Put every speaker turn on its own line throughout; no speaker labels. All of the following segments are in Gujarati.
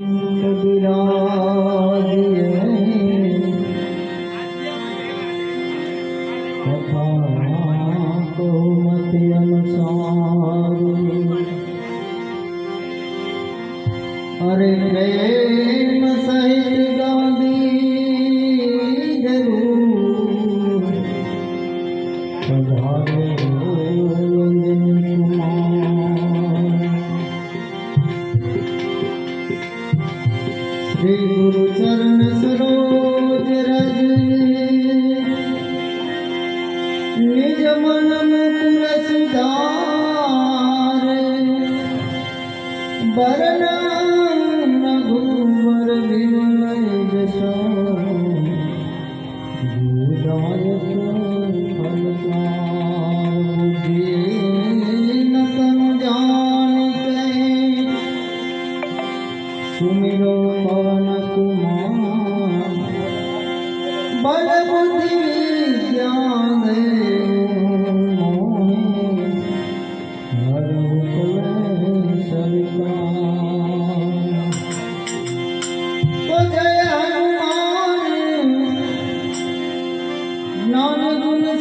અરે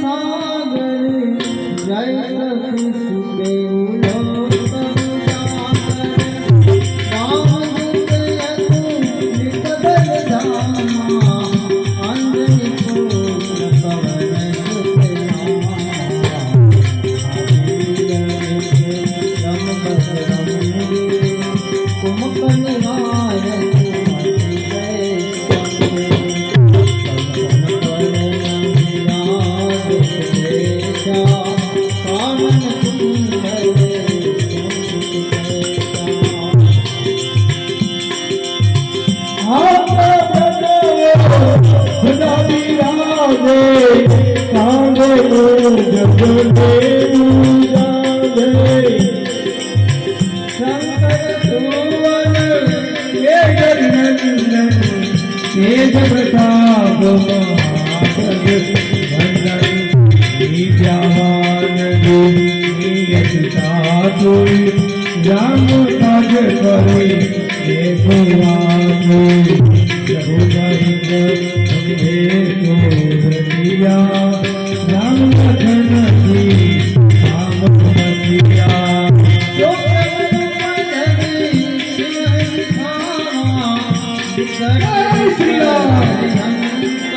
सागर जय
રામ કાજ કરે હે ભગવાન રામ 开心啊！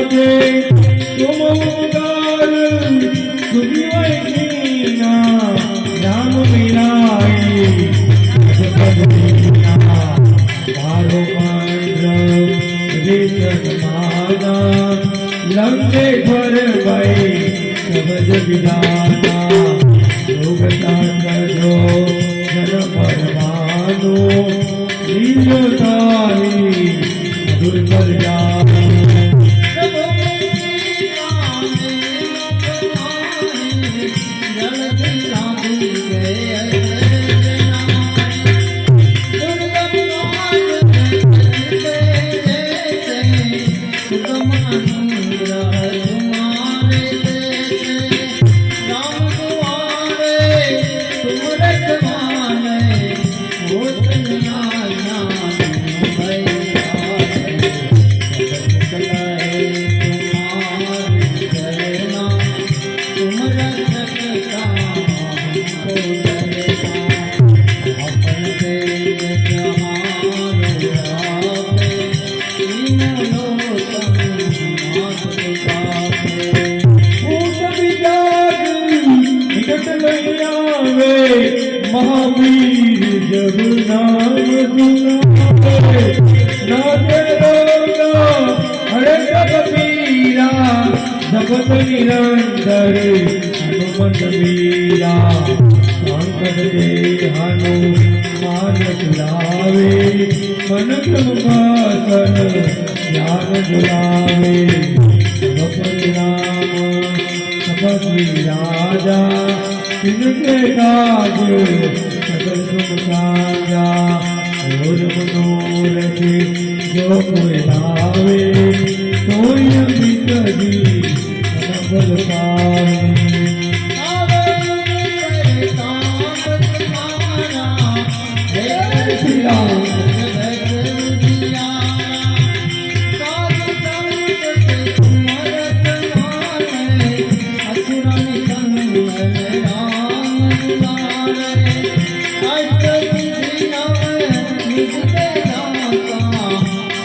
પર ભાઈ સબજ વિધાના યોગતા કરજો જન પરમાનો લીલો તારી દુર મહાવીર
જગુનામ ગુનાવે નાચે રોગા હરે જગપીરા જગત
નિરંતર હનુમંત મીરા શંકર દેહાનો માનસ લાવે મન કૃપાસન ધ્યાન જુલાવે જગપતિ રામ જગપતિ રાજા तिनके काज सकल तुम साजा और मनोरथ जो कोई लावे सोई अमृत जी बल पावे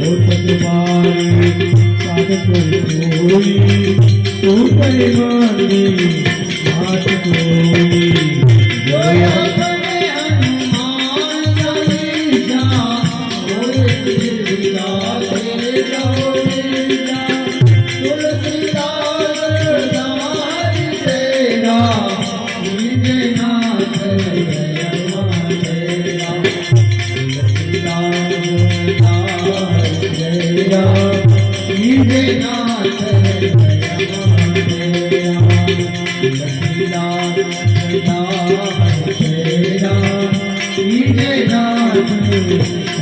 ભગવાન સાધ કોઈ કોઈ